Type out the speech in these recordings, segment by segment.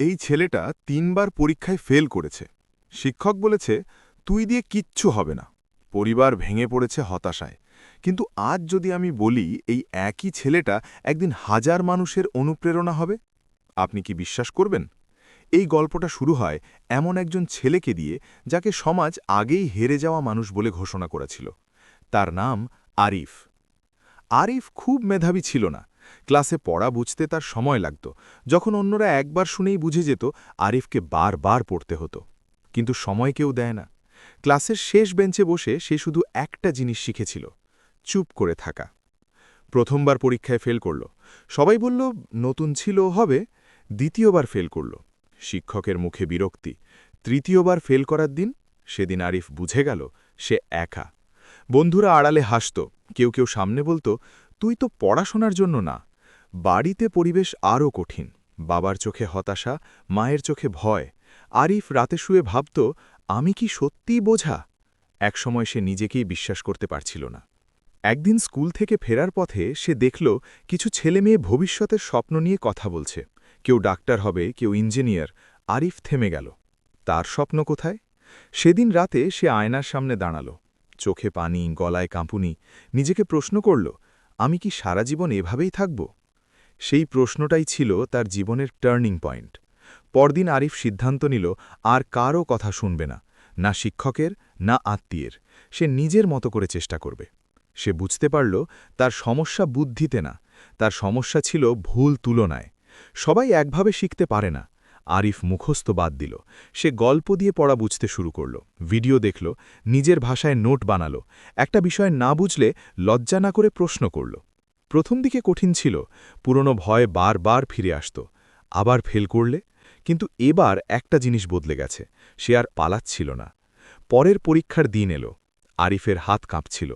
এই ছেলেটা তিনবার পরীক্ষায় ফেল করেছে। শিক্ষক বলেছে, তুই দিয়ে কিচ্ছু হবে না। পরিবার ভেঙে পড়েছে হতাশায়। কিন্তু আজ যদি আমি বলি, এই একই ছেলেটা একদিন হাজার মানুষের অনুপ্রেরণা হবে? আপনি কি বিশ্বাস করবেন? এই গল্পটা শুরু হয় এমন একজন ছেলেকে দিয়ে, যাকে সমাজ আগেই হেরে যাওয়া মানুষ বলে ঘোষণা করেছিল। তার নাম আরিফ। আরিফ খুব মেধাবী ছিল না। ক্লাসে পড়া বুঝতে তার সময় লাগত, যখন অন্যরা একবার শুনেই বুঝে যেত আরিফকে বারবার পড়তে হতো। কিন্তু সময় কেউ দেয় না। ক্লাসের শেষ বেঞ্চে বসে সে শুধু একটা জিনিস শিখেছিল, চুপ করে থাকা। প্রথমবার পরীক্ষায় ফেল করল। সবাই বলল, নতুন ছিল, হবে। দ্বিতীয়বার ফেল করল। শিক্ষকের মুখে বিরক্তি। তৃতীয়বার ফেল করার দিন সেদিন আরিফ বুঝে গেল, সে একা। বন্ধুরা আড়ালে হাসত, কেউ কেউ সামনে বলতো তুই তো পড়াশোনার জন্য না। বাড়িতে পরিবেশ আরও কঠিন। বাবার চোখে হতাশা, মায়ের চোখে ভয়। আরিফ রাতে শুয়ে ভাবত, আমি কি সত্যিই বোঝা? একসময় সে নিজেকেই বিশ্বাস করতে পারছিল না। একদিন স্কুল থেকে ফেরার পথে সে দেখল, কিছু ছেলেমেয়ে ভবিষ্যতের স্বপ্ন নিয়ে কথা বলছে। কেউ ডাক্তার হবে, কেউ ইঞ্জিনিয়ার। আরিফ থেমে গেল। তার স্বপ্ন কোথায়? সেদিন রাতে সে আয়নার সামনে দাঁড়াল। চোখে পানি, গলায় কাঁপুনি। নিজেকে প্রশ্ন করল আমি কি সারা জীবন এভাবেই থাকব? সেই প্রশ্নটাই ছিল তার জীবনের টার্নিং পয়েন্ট। পরদিন আরিফ সিদ্ধান্ত নিল, আর কারও কথা শুনবে না না শিক্ষকের, না আত্মীয়ের। সে নিজের মতো করে চেষ্টা করবে। সে বুঝতে পারল, তার সমস্যা বুদ্ধিতে না, তার সমস্যা ছিল ভুল তুলনায়। সবাই একভাবে শিখতে পারে না। আরিফ মুখস্থ বাদ দিল। সে গল্প দিয়ে পড়া বুঝতে শুরু করল। ভিডিও দেখল, নিজের ভাষায় নোট বানালো। একটা বিষয় না বুঝলে লজ্জা না করে প্রশ্ন করল। প্রথম দিকে কঠিন ছিল, পুরনো ভয় বারবার ফিরে আসত। আবার ফেল করলে? কিন্তু এবার একটা জিনিস বদলে গেছে, সে আর পালাচ্ছিল না। পরের পরীক্ষার দিন এলো। আরিফের হাত কাঁপছিল।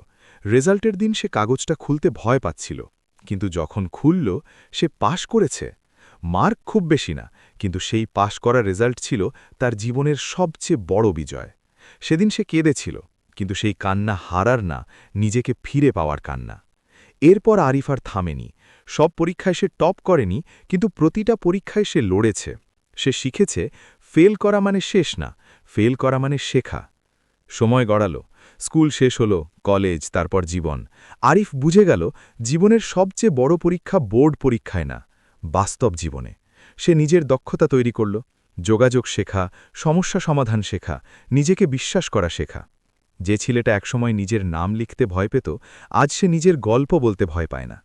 রেজাল্টের দিন সে কাগজটা খুলতে ভয় পাচ্ছিল। কিন্তু যখন খুলল, সে পাশ করেছে। মার্ক খুব বেশি না, কিন্তু সেই পাশ করা রেজাল্ট ছিল তার জীবনের সবচেয়ে বড় বিজয়। সেদিন সে কেঁদেছিল, কিন্তু সেই কান্না হারার না, নিজেকে ফিরে পাওয়ার কান্না। এরপর আরিফার থামেনি। সব পরীক্ষায় সে টপ করেনি, কিন্তু প্রতিটা পরীক্ষায় সে লড়েছে। সে শিখেছে, ফেল করা মানে শেষ না, ফেল করা মানে শেখা। সময় গড়ালো, স্কুল শেষ হলো, কলেজ, তারপর জীবন। আরিফ বুঝে গেল, জীবনের সবচেয়ে বড় পরীক্ষা বোর্ড পরীক্ষায় না। বাস্তব জীবনে। সে নিজের দক্ষতা তৈরি করল, যোগাযোগ শেখা, সমস্যা সমাধান শেখা, নিজেকে বিশ্বাস করা শেখা। যে ছেলেটা একসময় নিজের নাম লিখতে ভয় পেত, আজ সে নিজের গল্প বলতে ভয় পায় না।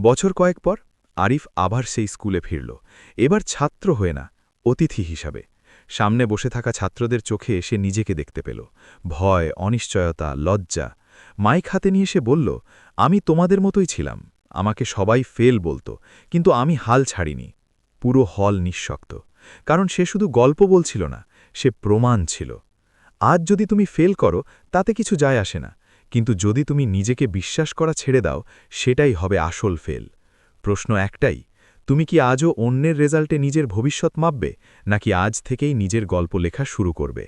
বছর কয়েক পর আরিফ আবার সেই স্কুলে ফিরল। এবার ছাত্র হয়ে না, অতিথি হিসাবে। সামনে বসে থাকা ছাত্রদের চোখে সে নিজেকে দেখতে পেল। ভয়, অনিশ্চয়তা, লজ্জা। মাইক হাতে নিয়ে সে বলল, আমি তোমাদের মতোই ছিলাম। আমাকে সবাই ফেল বলতো, কিন্তু আমি হাল ছাড়িনি। পুরো হল নিঃশক্ত। কারণ সে শুধু গল্প বলছিল না, সে প্রমাণ ছিল। আজ যদি তুমি ফেল করো, তাতে কিছু যায় আসে না। কিন্তু যদি তুমি নিজেকে বিশ্বাস করা ছেড়ে দাও, সেটাই হবে আসল ফেল। প্রশ্ন একটাই, তুমি কি আজও অন্যের রেজাল্টে নিজের ভবিষ্যৎ মাপবে, নাকি আজ থেকেই নিজের গল্প লেখা শুরু করবে?